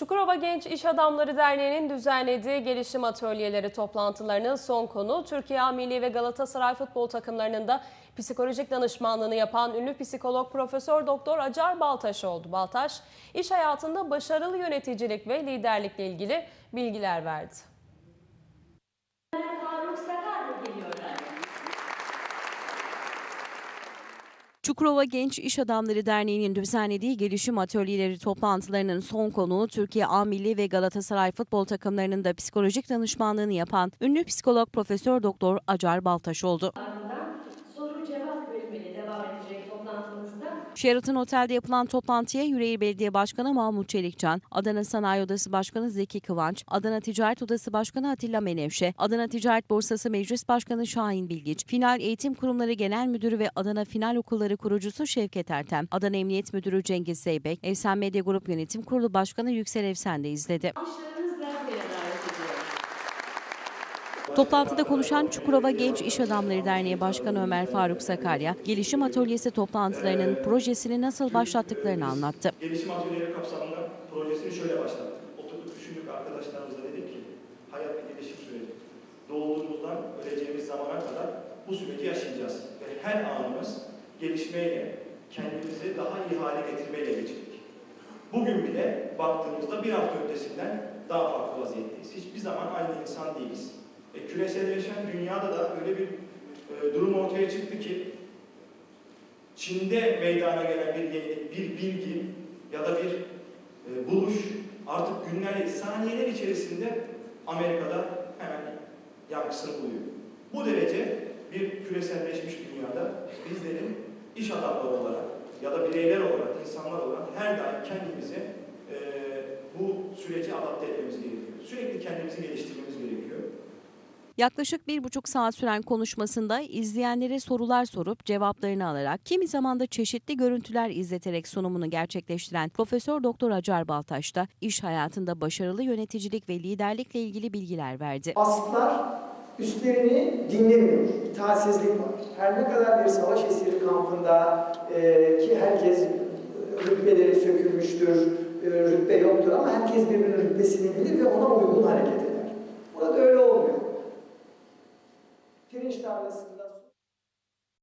Çukurova Genç İş Adamları Derneği'nin düzenlediği gelişim atölyeleri toplantılarının son konu Türkiye Milli ve Galatasaray futbol takımlarının da psikolojik danışmanlığını yapan ünlü psikolog Profesör Doktor Acar Baltaş oldu. Baltaş, iş hayatında başarılı yöneticilik ve liderlikle ilgili bilgiler verdi. Faruk Sakar da geliyorlar. Çukurova Genç İş Adamları Derneği'nin düzenlediği gelişim atölyeleri toplantılarının son konuğu Türkiye A Milli ve Galatasaray futbol takımlarının da psikolojik danışmanlığını yapan ünlü psikolog Profesör Doktor Acar Baltaş oldu. Devam edecek toplantımızda. Sheraton Otel'de yapılan toplantıya Yüreğir Belediye Başkanı Mahmut Çelikcan, Adana Sanayi Odası Başkanı Zeki Kıvanç, Adana Ticaret Odası Başkanı Atilla Menevşe, Adana Ticaret Borsası Meclis Başkanı Şahin Bilgiç, Final Eğitim Kurumları Genel Müdürü ve Adana Final Okulları kurucusu Şevket Ertem, Adana Emniyet Müdürü Cengiz Zeybek, Evsen Medya Grup Yönetim Kurulu Başkanı Yüksel Evsen de izledi. Alkışlarınızla Toplantıda konuşan Çukurova Genç İş Adamları Derneği Başkanı Ömer Faruk Sakarya, gelişim atölyesi toplantılarının projesini nasıl başlattıklarını anlattı. Gelişim atölyeleri kapsamında projesini şöyle başlattık. Oturduk düşündük arkadaşlarımızla dedik ki hayat bir gelişim süreci. Doğduğumuzdan öleceğimiz zamana kadar bu süreci yaşayacağız. Ve her anımız gelişmeyle, kendimizi daha iyi hale getirmeyle geçecek. Bugün bile baktığımızda bir hafta ötesinden daha farklı vaziyetteyiz. Hiçbir zaman aynı insan değiliz. E, küreselleşen dünyada da öyle bir e, durum ortaya çıktı ki Çin'de meydana gelen bir yenilik, bir bilgi ya da bir e, buluş artık günler, saniyeler içerisinde Amerika'da hemen yankısını buluyor. Bu derece bir küreselleşmiş dünyada bizlerin iş adamları olarak ya da bireyler olarak, insanlar olarak her daim kendimizi e, bu süreci adapte etmemiz gerekiyor. Sürekli kendimizi geliştirmemiz gerekiyor. Yaklaşık bir buçuk saat süren konuşmasında izleyenlere sorular sorup cevaplarını alarak kimi zaman da çeşitli görüntüler izleterek sunumunu gerçekleştiren Profesör Doktor Acar Baltaş da iş hayatında başarılı yöneticilik ve liderlikle ilgili bilgiler verdi. Aslılar üstlerini dinlemiyor. İtaatsizlik var. Her ne kadar bir savaş esiri kampında e, ki herkes rütbeleri sökülmüştür, e, rütbe yoktur ama herkes birbirinin rütbesini bilir ve ona uygun hareket eder. dollars